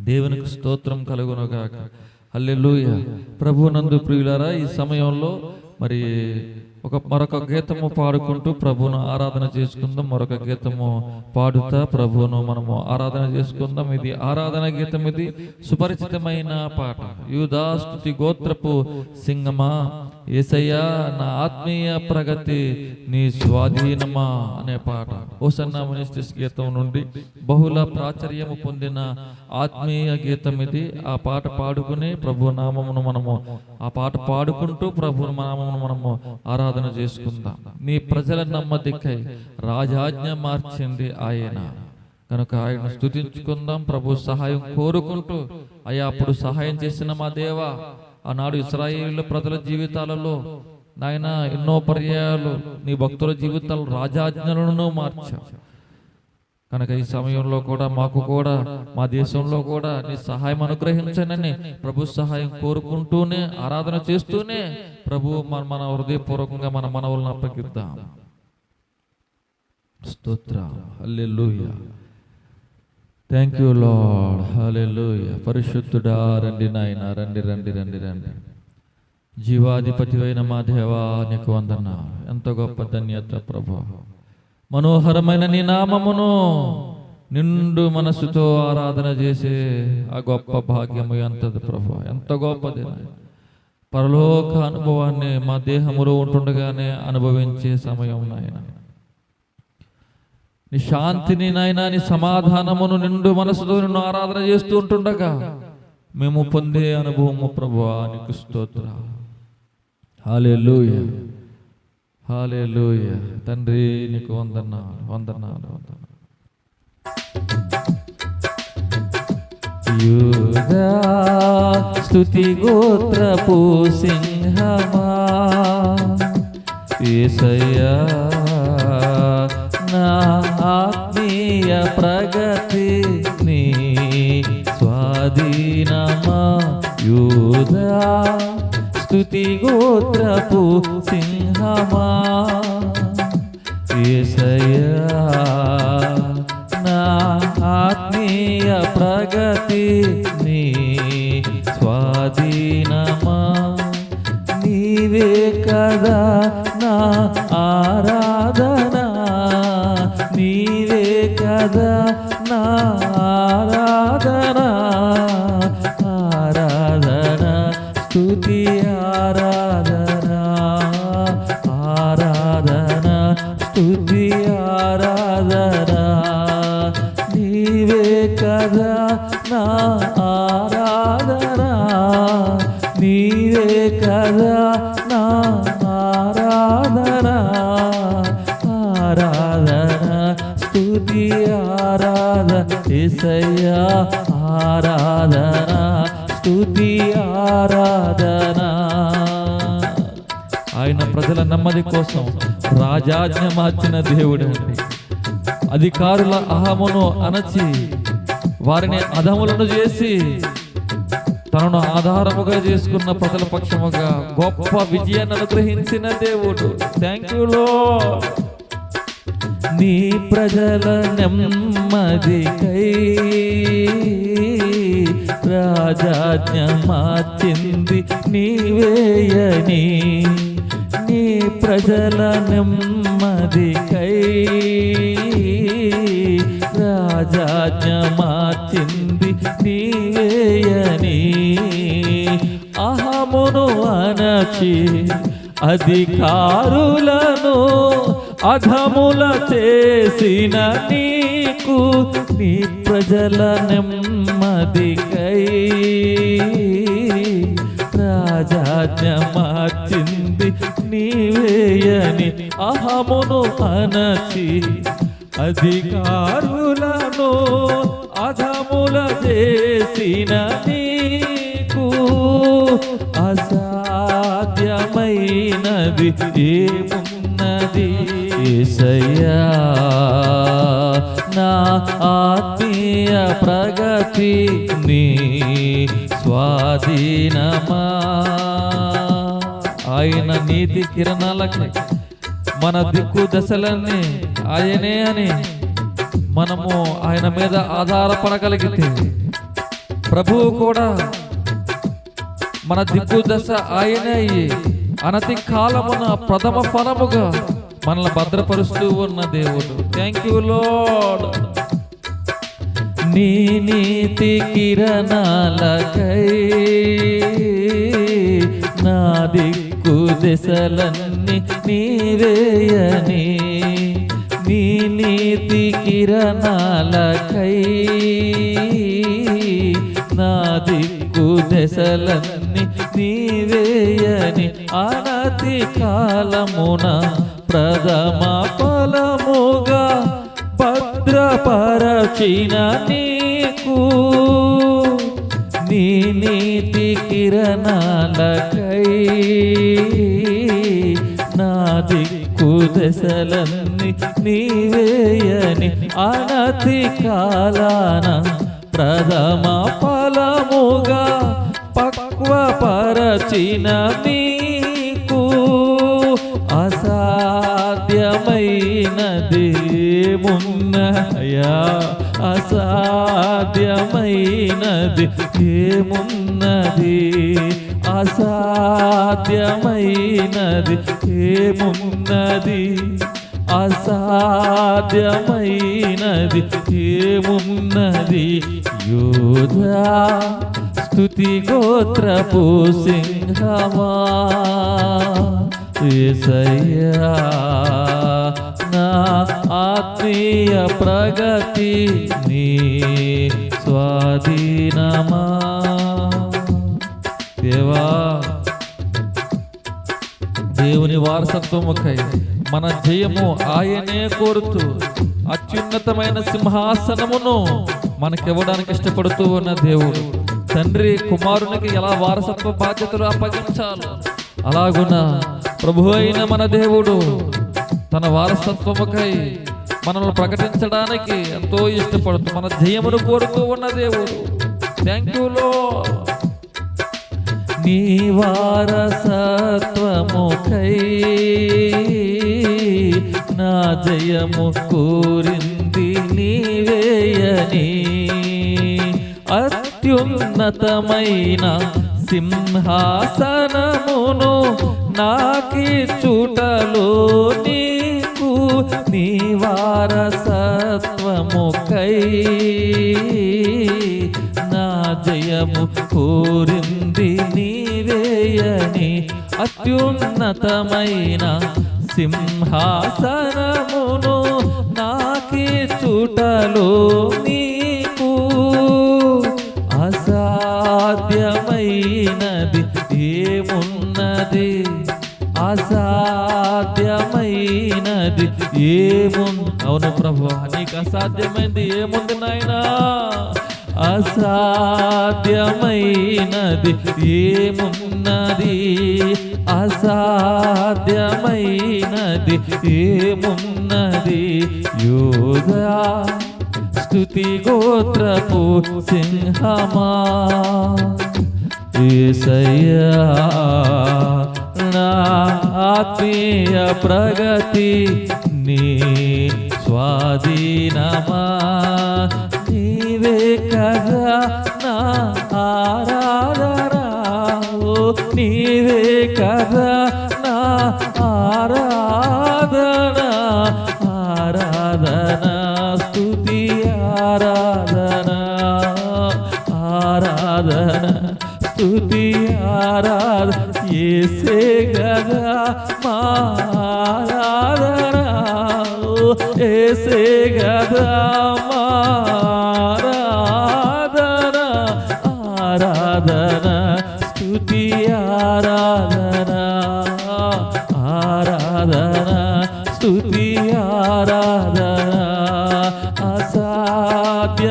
దేవునికి స్తోత్రం కలుగునుగాక. అల్లెలుయ ప్రభు నందు ప్రియులారా ఈ సమయంలో మరి ఒక మరొక గీతము పాడుకుంటూ ప్రభువును ఆరాధన చేసుకుందాం. మరొక గీతము పాడుతా ప్రభువును మనము ఆరాధన చేసుకుందాం. ఇది ఆరాధన గీతం ఇది సుపరిచితమైన పాట. యూదాస్తుతి గోత్రపు సింగమా? ఏసయ్యా నా ఆత్మీయ ప్రగతి నీ స్వాధీనమా అనే పాట. ఓసన్న మినిస్ట్రీస్ గీతం నుండి బహుళ ప్రాచుర్యము పొందిన ఆత్మీయ గీతం ఇది. ఆ పాట పాడుకుని ప్రభు నామమును మనము ఆ పాట పాడుకుంటూ ప్రభు నామమును మనము ఆరాధన చేసుకుందాం. నీ ప్రజల నమ్మదికై రాజాజ్ఞ మార్చింది ఆయన. కనుక ఆయన స్థుతించుకుందాం ప్రభు సహాయం కోరుకుంటూ అయ్యా అప్పుడు సహాయం చేసిన మా దేవా ఆనాడు ఇస్రాయేల్ ప్రజల జీవితాలలో నాయన ఎన్నో పర్యాయాలు నీ భక్తుల జీవితాలు రాజాజ్ఞలను మార్చావు కనుక ఈ సమయంలో కూడా మాకు కూడా మా దేశంలో కూడా నీ సహాయం అనుగ్రహించనని ప్రభు సహాయం కోరుకుంటూనే ఆరాధన చేస్తూనే ప్రభు మన మన హృదయపూర్వకంగా మన మనవులను అప్పగిద్దాం. స్తోత్ర. Hallelujah. Thank you Lord hallelujah పరిశుద్ధుడా రండి నాయన రండి రండి రండి రండి జీవాధిపతివైన మా దేవా నీకు వందన ఎంత గొప్ప ధన్యత ప్రభు మనోహరమైన నీ నామమును నిండు మనసుతో ఆరాధన చేసే ఆ గొప్ప భాగ్యము ఎంతది ప్రభు ఎంత గొప్పది. పరలోక అనుభవాన్ని మా దేహములో ఉంటుండగానే అనుభవించే సమయం నాయన నీ శాంతిని నాయన నీ సమాధానమును నిండు మనసుతో నిన్ను ఆరాధన చేస్తూ ఉంటుండగా మేము పొందే అనుభవము ప్రభువా నీకు స్తోత్ర. హాలే లూయ తండ్రి నీకు వందనాలు వందనాలు వందనాలు. యూదా స్తుతి గోత్రపు సింహమా ఏసయ్యా. ఆత్మీయ ప్రగతి నీ స్వాధీనమా? యూదా స్తుతి గోత్రపు సింహమా? ఏసయ్యా ఆయన ప్రజల నెమ్మది కోసం రాజాజ్ఞ మార్చిన దేవుడు. అధికారుల అహమును అణచి వారిని అధములను చేసి తనను ఆధారముగా చేసుకున్న ప్రజల పక్షముగా గొప్ప విజయాన్ని అనుగ్రహించిన దేవుడు. థ్యాంక్ యూ నీ ప్రజల నెమ్మదికై రాజాజ్ఞ మార్చింది నీవేయని. నీ ప్రజల నెమ్మదికై రాజాజ్ఞ మార్చింది నీవేయని అహమును అనచి అధికారులను అధముల చేసిన నీకు నీ ప్రజల నెమ్మదికై రాజాజ్ఞ మార్చింది నీవేయని అహమును అనచి అధికారులను అధముల చేసిన నీకు అసాధ్యమైనది ఏమున్నది? సయ్యా నా ఆత్మీయ ప్రగతి నీ స్వాధీనమా? ఆయన నీతి కిరణాలకి మన దిక్కు దశలన్నీ ఆయనే అని మనము ఆయన మీద ఆధారపడగలిగితే ప్రభువు కూడా మన దిక్కు దశ ఆయనే అయ్యి అనతి కాలమున ప్రథమ ఫలముగా మనల్ని భద్రపరుస్తూ ఉన్న దేవుడు. థ్యాంక్ యూ లోడ్ నీ నీతి కిరణాలకై నాది దిశలన్నీ నీవేయని నీ నీతి కిరణాలకై నా దిక్కు దశలన్నీ నీవేయని అనతి కాలమున ప్రథమ ఫలముగా భద్రపరచిన నీకు నీ నీతి కిరణాలకై నా దిక్కు దశలన్నీ నీవేయని అనతి కాలాన ప్రథమ ఫలముగా పక్వపరచిన నీకు అసాధ్యమైనది ఏమున్నయా అసాధ్యమైనది ఏమున్నది? అసాధ్యమైనది ఏమున్నది? అసాధ్యమైనది ఏమున్నది? యోధా స్తుతి గోత్రపు సింహమా? ఏసయ్యా ఆత్మీయ ప్రగతి నీ స్వాధీనమా దేవా దేవుని వారసత్వముకై మన జయము ఆయనే కోరుతూ అత్యున్నతమైన సింహాసనమును మనకివ్వడానికి ఇష్టపడుతూ ఉన్న దేవుడు. తండ్రి కుమారునికి ఎలా వారసత్వ బాధ్యతలు అప్పగించాలి అలాగున ప్రభు అయిన మన దేవుడు తన వారసత్వముకై మనల్ని ప్రకటించడానికి ఎంతో ఇష్టపడుతూ మన జయమును కోరుతూ ఉన్న దేవుడు. థ్యాంక్ యూ లో నీ వారసత్వముకై నా జయము కోరింది నీవేయని అత్యున్నతమైన సింహాసనమును నాకి చూటలో నీ వారసత్వముకై నా జయము కోరింది నీవేయని అత్యున్నతమైన సింహాసనమును నాకే చుటలో నీ అవును ప్రభు నీకు అసాధ్యమైంది ఏముంది నాయనా? అసాధ్యమైనది ఏమున్నది? అసాధ్యమైనది ఏమున్నది? యోగా స్తుతి గోత్రపు సింహమా? ఏసయ్యా నా ఆత్మీయ ప్రగతి నీ స్వాధీనమా? నీవే కదా నా ఆరాధనా? నీవే కదా నా ఆరాధనా? ఆరాధనా స్థుతి ఆరాధనా? ఆరాధన స్థుతి ఆరాధ ఏసే కదా మా ఆరాధనా? ఓ ఏసే గదా ఆరాధన ఆరాధన స్తుతి ఆరాధన ఆరాధన స్థుతి ఆరాధన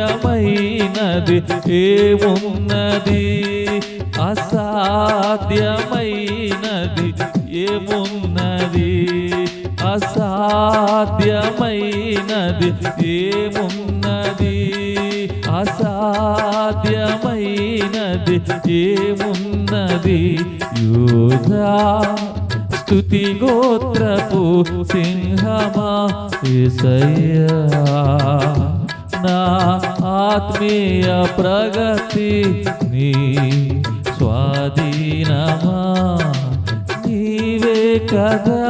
అసాధ్యమైనది ఏమున్నది? అసాధ్యమైనది ఏమున్నది అసాధ్యమైనది ఏమున్నది? అసాధ్యమైనది ఏమున్నది? యోధా స్తుతి గోత్రపు సింహమా ఏసయ్యా? నా ఆత్మీయ ప్రగతి నీ స్వాధీనమా? కదా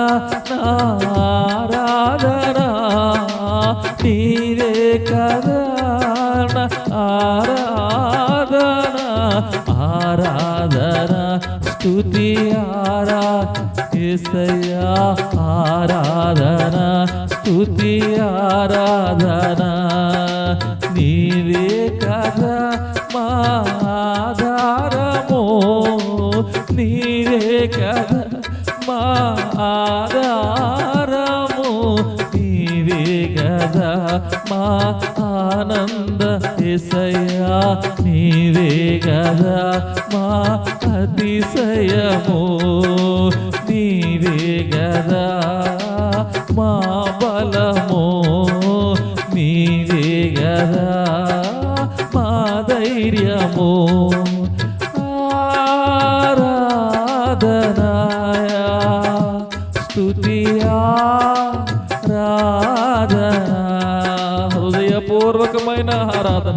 ఆరాధనా ఆరాధన నీవే కదా ఆరాధనా ఆరాధనా స్థుతి ఆరా ఏసయ్యా ఆరాధనా స్థుతి ఆరాధనా? నీవే కదా మా నీవే కదా మా ఆధారము నీవే కదా మా ఆనంద ఎసయ్యా నీవే కదా మా అతిశయము. నీవే కదా మా బలము. నీవే కదా మా ధైర్యము.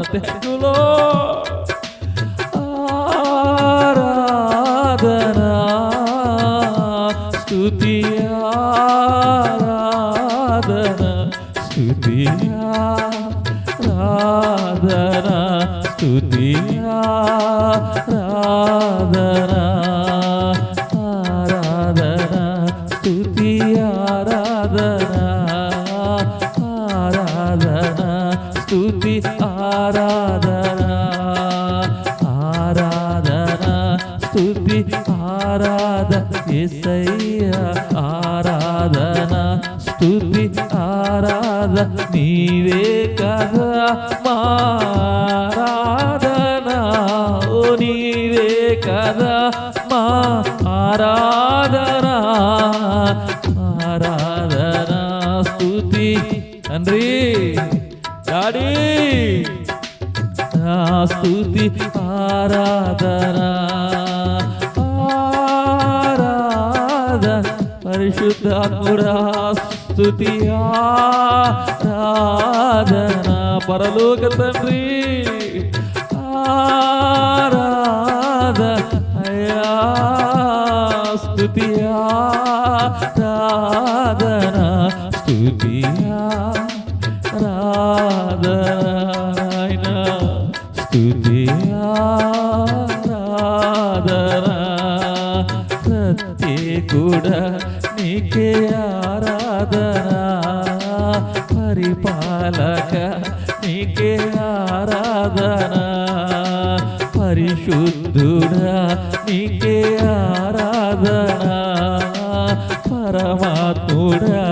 ఆరాధన తెలుగులో స్తుతి. ఎసయ్య ఆరాధన స్థుతి ఆరాధ నీవే కదా మారాధన. ఓ నీవే కదా మా ఆరాధన ఆరాధన స్థుతి తండ్రి డాడీ. స్థుతి ఆరాధనా. పరిశుద్ధాత్ముడా స్తుతి ఆరాధన పరలోక తండ్రి. ఆరాధన అయ్యా స్తుతి ఆరాధన స్తుతి ఆరాధన స్తుతి ఆరాధన ప్రత్యేకుడ నీకే ఆరాధన పరిపాలక నీకే ఆరాధన పరిశుద్ధుడా నీకే ఆరాధన పరమాత్ముడా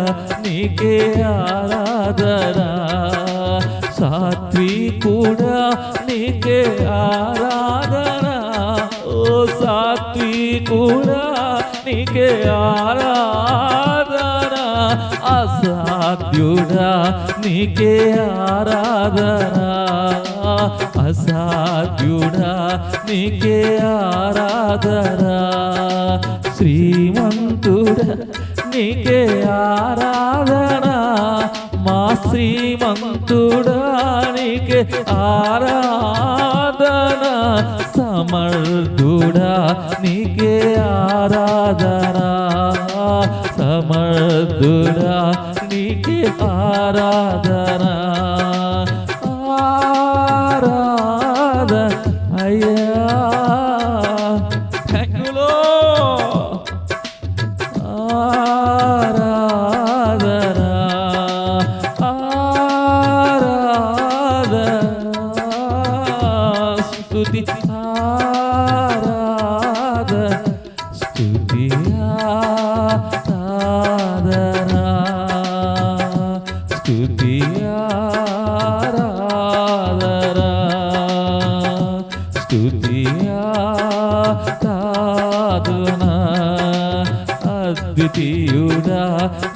నీకే ఆరాధన సాత్వికుడా నీకే ఆరాధన ఓ సాత్వికుడా. నీకే ఆరాధన అసాధ్యుడా నీకే ఆరాధన. అసాధ్యుడా నీకే ఆరాధన. శ్రీమంతుడా నీకే ఆరాధన. మా శ్రీమంతుడా నీకే ఆరాధన. సమర్థుడా నీ ఆరాధనా సమర్థుడా నీకే ఆరాధనా. ప్రియుడా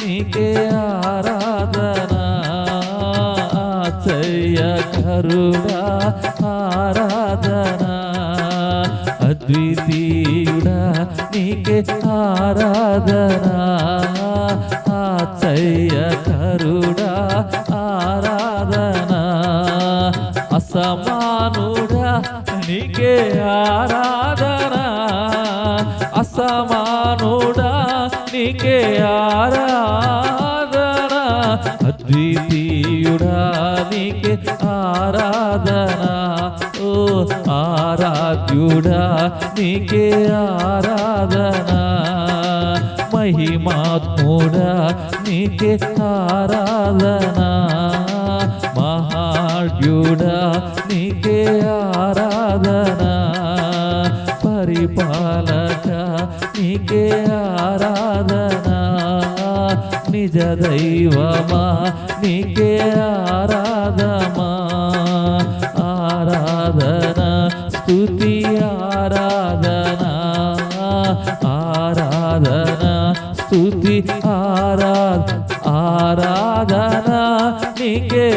నీకే ఆరాధన ఆశ్చర్యకరుడా ఆరాధన అద్వితీయుడా నీకే ఆరాధన ఆశ్చర్యకరుడా ఆరాధన అసమానుడా నీకే ఆరాధన అసమానుడా నీకే ఆరాధన అద్వితీయుడా నీకే ఆరాధన ఓ ఆరాధ్యుడా నీకే ఆరాధన మహిమాత్ముడా నీకే ఆరాధన మహాడ్యుడా నీకే ఆరాధన. నీకే ఆరాధన నిజ దైవమా నీకే ఆరాధమా ఆరాధన స్థుతి ఆరాధన ఆరాధన స్థుతి ఆరాధ ఆరాధన నీకే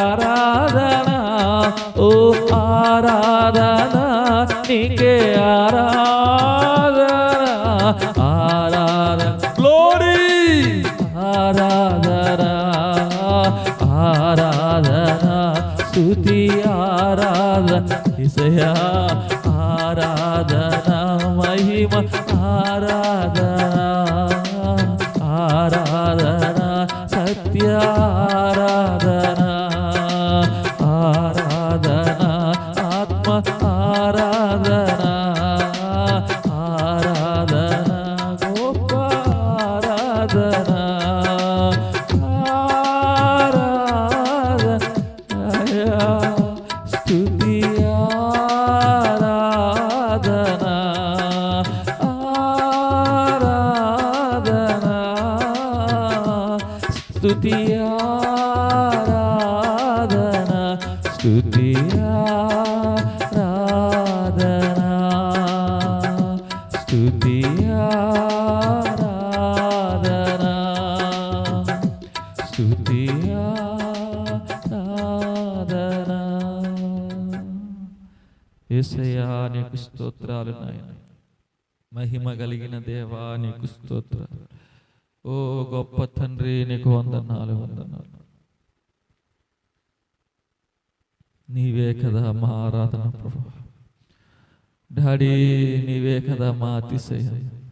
ఆరాధన ఓ ఆరాధన నీకే ఆరాధన ఆరాధన మహిమ ఆరాధన ఆరాధన సత్యా ఏసయా నీకు స్తోత్రాలు నాయన. మహిమ కలిగిన దేవా నీకు స్తోత్రాలు. ఓ గొప్ప తండ్రి నీకు వందనాలు వందనాలు. నీవే కదా మా ఆరాధన ప్రభు. డాడీ నీవే కదా మా అతిశయం.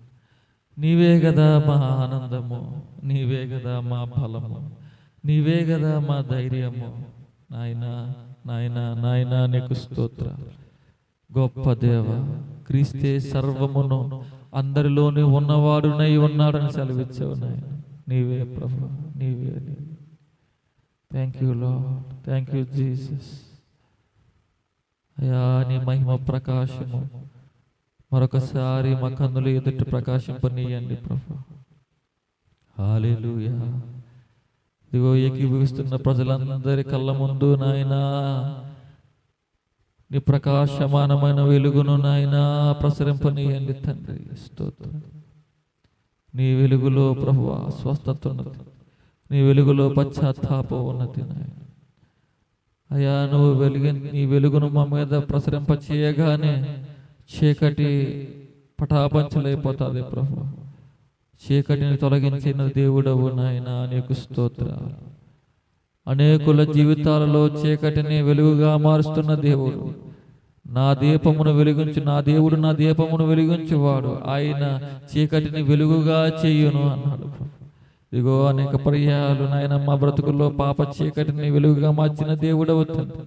నీవే కదా మా ఆనందము. నీవే కదా మా బలము నీవే కదా మా ధైర్యము. నాయన నాయన నాయన నీకు స్తోత్రాలు. గొప్ప దేవ క్రీస్తే సర్వమును అందరిలోనే ఉన్నవాడునై ఉన్నాడని సెలవిచ్చావు నాయన. నీవే ప్రభు నీవే thank you Lord thank you Jesus అయా నీ మహిమ ప్రకాశము. మరొకసారి మా కన్నులు ఎదుటి ప్రకాశింపనీయండి ప్రభు. హాలేలుయా ఇదిగో ఏకీభవిస్తున్న ప్రజలందరి కళ్ళ ముందు నాయనా. నీ ప్రకాశమానమైన వెలుగును నాయనా ప్రసరింపనీయండి తండ్రి. స్తోత్రం. నీ వెలుగులో ప్రభు స్వస్థత ఉన్నది. నీ వెలుగులో పశ్చాత్తాపం ఉన్నది నాయన. అయ్యా నువ్వు వెలుగు నీ వెలుగును మా మీద ప్రసరింప చేయగానే చీకటి పటాపంచలైపోతుంది ప్రభు చీకటిని తొలగించిన దేవుడవు నాయన నీకు స్తోత్రాలు. అనేకుల జీవితాలలో చీకటిని వెలుగుగా మారుస్తున్న దేవుడు. నా దీపమును వెలిగించు నా దేవుడు నా దీపమును వెలిగించువాడు. ఆయన చీకటిని వెలుగుగా చెయ్యును అన్నాడు ఇదిగో అనేక పర్యాలు నాయన మా బ్రతుకుల్లో పాప చీకటిని వెలుగుగా మార్చిన దేవుడవు తండ్రి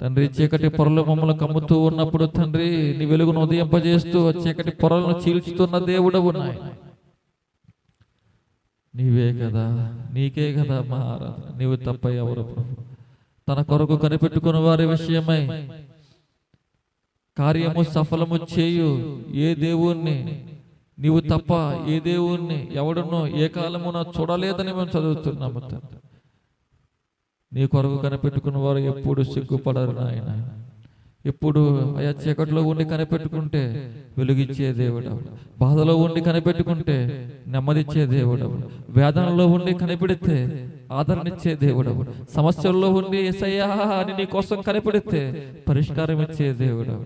తండ్రి చీకటి పొరలు మమ్మల్ని కమ్ముతూ ఉన్నప్పుడు తండ్రి నీ వెలుగును ఉదయింపజేస్తూ చీకటి పొరలను చీల్చుతున్న దేవుడవు నాయన. నీవే కదా నీకే కదా మా ఆరాధన. నీవు తప్ప ఎవరు ప్రభు. తన కొరకు కనిపెట్టుకున్న వారి విషయమై కార్యము సఫలము చేయు ఏ దేవుణ్ణి. నీవు తప్ప ఏ దేవుణ్ణి ఎవడునో ఏ కాలమున చూడలేదని మేము చదువుతున్నాము తండ్రి నీ కొరకు కనిపెట్టుకున్న వారు ఎప్పుడు సిగ్గుపడరు నాయన. ఎప్పుడు అయా చీకటిలో ఉండి కనిపెట్టుకుంటే వెలుగిచ్చే దేవుడు బాధలో ఉండి కనిపెట్టుకుంటే నెమ్మదిచ్చే దేవుడు వేదనలో ఉండి కనిపెడితే ఆదరణిచ్చే దేవుడు సమస్యల్లో ఉండి ఎసయ్యా అని నీ కోసం కనిపెడితే పరిష్కారం ఇచ్చే దేవుడు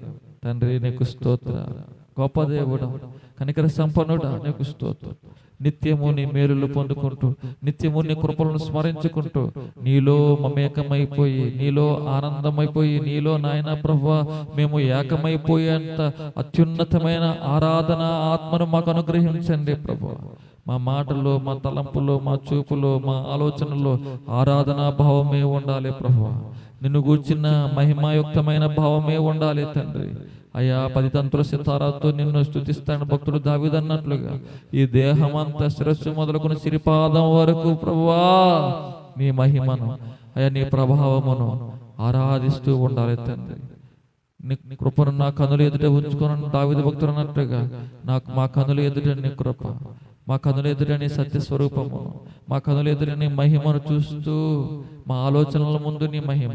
తండ్రి నీకు స్తోత్ర. గొప్ప దేవుడు కనికర సంపన్నుడా నీకు స్తోత్రం. నిత్యము నీ మేలులు పొందుకుంటూ నిత్యము నీ కృపలను స్మరించుకుంటూ నీలో మమేకమైపోయి నీలో ఆనందమైపోయి నీలో నాయన ప్రభు మేము ఏకమైపోయేంత అత్యున్నతమైన ఆరాధన ఆత్మను మాకు అనుగ్రహించండి ప్రభు మా మాటల్లో మా తలంపులో మా చూపులో మా ఆలోచనలో ఆరాధనా భావమే ఉండాలి ప్రభు నిన్ను గూర్చిన మహిమాయుక్తమైన భావమే ఉండాలి తండ్రి. అయ్యా పది తంతుల సితారాతో నిన్ను స్థుతిస్తాను భక్తుడు దావిదన్నట్లుగా ఈ దేహమంతా శిరస్సు మొదలుకుని సిరిపాదం వరకు ప్రభువా నీ మహిమను అయ్యా నీ ప్రభావమును ఆరాధిస్తూ ఉండాలి తండ్రి. నీ కృపను నా కనులు ఎదుట ఉంచుకొని దావిద భక్తులు అన్నట్లుగా నాకు మా కనులు ఎదుట నీ కృప మా కనులు ఎదురని సత్యస్వరూపము సత్య స్వరూపము మా కనులు ఎదురని మహిమను చూస్తూ మా ఆలోచనల ముందు నీ మహిమ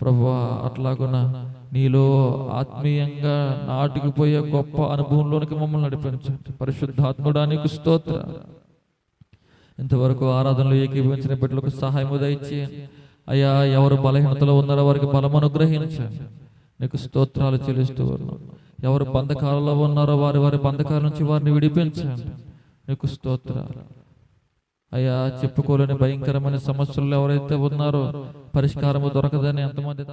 ప్రభువా అట్లాగున నీలో ఆత్మీయంగా నాటుకుపోయే గొప్ప అనుభవంలోనికి మమ్మల్ని నడిపించండి. పరిశుద్ధాత్ముడానికి స్తోత్ర. ఇంతవరకు ఆరాధనలు ఏకీభవించిన బిడ్డలకు సహాయం దయచి అయ్యా ఎవరు బలహీనతలో ఉన్నారో వారికి బలం అనుగ్రహించండి. నీకు స్తోత్రాలు చెల్లిస్తూ ఉన్నాం. ఎవరు బంధకాలలో ఉన్నారో వారి వారి బంధకాల నుంచి వారిని విడిపించండి. నీకు స్తోత్రాలు. అయ్యా చెప్పుకోలేని భయంకరమైన సమస్యలు ఎవరైతే ఉన్నారో పరిష్కారము దొరకదని ఎంతమంది